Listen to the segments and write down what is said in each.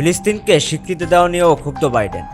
ফিলিস্তিনকে স্বীকৃতি দেওয়া নিয়েও ক্ষুব্ধ বাইডেন।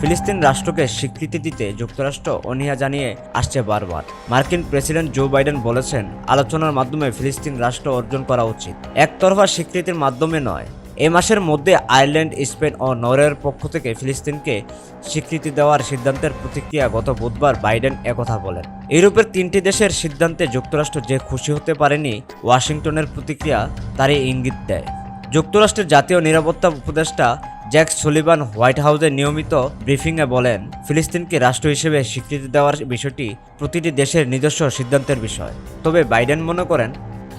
ফিলিস্তিন রাষ্ট্রকে স্বীকৃতি দিতে যুক্তরাষ্ট্র অনীহা জানিয়ে আসছে বারবার। মার্কিন প্রেসিডেন্ট জো বাইডেন বলেছেন, আলোচনার মাধ্যমে ফিলিস্তিন রাষ্ট্র অর্জন করা উচিত। একতরফা স্বীকৃতির মাধ্যমে নয়। এ মাসের মধ্যে আয়ারল্যান্ড, স্পেন ও নরওয়ের পক্ষ থেকে ফিলিস্তিনকে স্বীকৃতি দেওয়ার সিদ্ধান্তের প্রতিক্রিয়া গত বুধবার বাইডেন একথা বলেন। ইউরোপের তিনটি দেশের সিদ্ধান্তে যুক্তরাষ্ট্র যে খুশি হতে পারেনি, ওয়াশিংটনের প্রতিক্রিয়া তারই ইঙ্গিত দেয়। যুক্তরাষ্ট্রের জাতীয় নিরাপত্তা উপদেষ্টা জ্যাক সুলিভান হোয়াইট হাউসে নিয়মিত ব্রিফিংয়ে বলেন, ফিলিস্তিনকে রাষ্ট্র হিসেবে স্বীকৃতি দেওয়ার বিষয়টি প্রতিটি দেশের নিজস্ব সিদ্ধান্তের বিষয়। তবে বাইডেন মনে করেন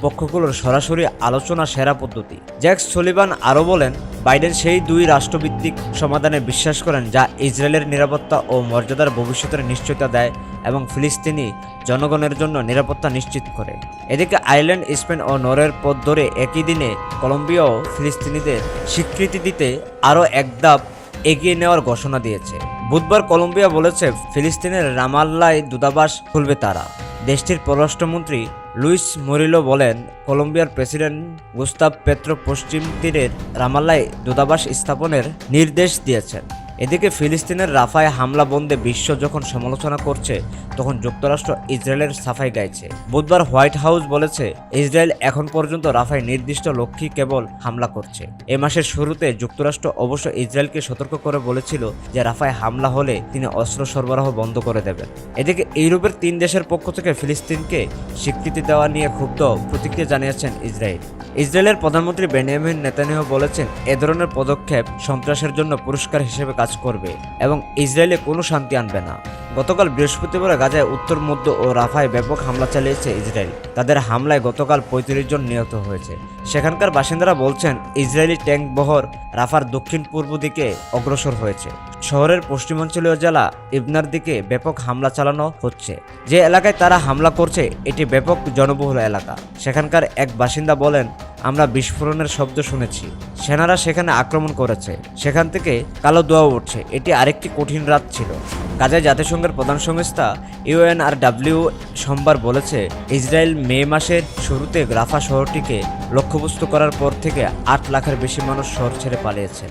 পক্ষগুলোর সরাসরি আলোচনা সেরা পদ্ধতি। জ্যাক সলিবান আরও বলেন, বাইডেন সেই দুই রাষ্ট্রভিত্তিক সমাধানে বিশ্বাস করেন যা ইসরায়েলের নিরাপত্তা ও মর্যাদার ভবিষ্যতের নিশ্চয়তা দেয় এবং ফিলিস্তিনি জনগণের জন্য নিরাপত্তা নিশ্চিত করে। এদিকে আয়ারল্যান্ড, স্পেন ও নরওয়ের পথ ধরে একই দিনে কলম্বিয়াও ফিলিস্তিনিদের স্বীকৃতি দিতে আরও এক ধাপ এগিয়ে নেওয়ার ঘোষণা দিয়েছে। বুধবার কলম্বিয়া বলেছে, ফিলিস্তিনের রামাল্লায় দূতাবাস খুলবে তারা। দেশটির পররাষ্ট্রমন্ত্রী লুইস মরিলো বলেন, কলম্বিয়ার প্রেসিডেন্ট গুস্তাব পেত্রো পশ্চিম তীরের রামাল্লায় দূতাবাস স্থাপনের নির্দেশ দিয়েছেন। এদিকে ফিলিস্তিনের রাফায় হামলা বন্ধে বিশ্ব যখন সমালোচনা করছে, তখন যুক্তরাষ্ট্র ইসরায়েলের সাফাই গাইছে। বুধবার হোয়াইট হাউস বলেছে, ইসরায়েল এখন পর্যন্ত রাফায় নির্দিষ্ট লক্ষ্যে কেবল হামলা করছে। এ মাসের শুরুতে যুক্তরাষ্ট্র অবশ্য ইসরায়েলকে সতর্ক করে বলেছিল যে রাফায় হামলা হলে তিনি অস্ত্র সরবরাহ বন্ধ করে দেবেন। এদিকে ইউরোপের তিন দেশের পক্ষ থেকে ফিলিস্তিনকে স্বীকৃতি দেওয়া নিয়ে ক্ষুব্ধ প্রতিক্রিয়া জানিয়েছেন ইসরায়েল। ইসরায়েলের প্রধানমন্ত্রী বেনিয়ামিন নেতানিয়াহু বলেছেন, এ ধরনের পদক্ষেপ সন্ত্রাসের জন্য পুরস্কার হিসেবে কাজ করবে এবং ইসরায়েলে কোনো শান্তি আনবে না। গতকাল বৃহস্পতিবার গাজায় উত্তর, মধ্য ও রাফায় ব্যাপক হামলা চালিয়েছে ইসরায়েল। তাদের হামলায় গতকাল পঁয়ত্রিশ জন নিহত হয়েছে। সেখানকার বাসিন্দারা বলছেন, ইসরায়েলি ট্যাঙ্ক বহর রাফার দক্ষিণ পূর্ব দিকে অগ্রসর হয়েছে। শহরের পশ্চিমাঞ্চলীয় জেলা ইবনার দিকে ব্যাপক হামলা চালানো হচ্ছে। যে এলাকায় তারা হামলা করছে, এটি ব্যাপক জনবহুল এলাকা। সেখানকার এক বাসিন্দা বলেন আমরা বিস্ফোরণের শব্দ শুনেছি। সেনারা সেখানে আক্রমণ করেছে। সেখান থেকে কালো দোয়া উঠছে। এটি আরেকটি কঠিন রাত ছিল। কাজে জাতিসংঘের প্রধান সংস্থা ইউএনআরডাব্লিউ সোমবার বলেছে, ইসরায়েল মে মাসের শুরুতে গ্রাফা শহরটিকে লক্ষ্যবস্তু করার পর থেকে আট লাখের বেশি মানুষ শহর ছেড়ে পালিয়েছে।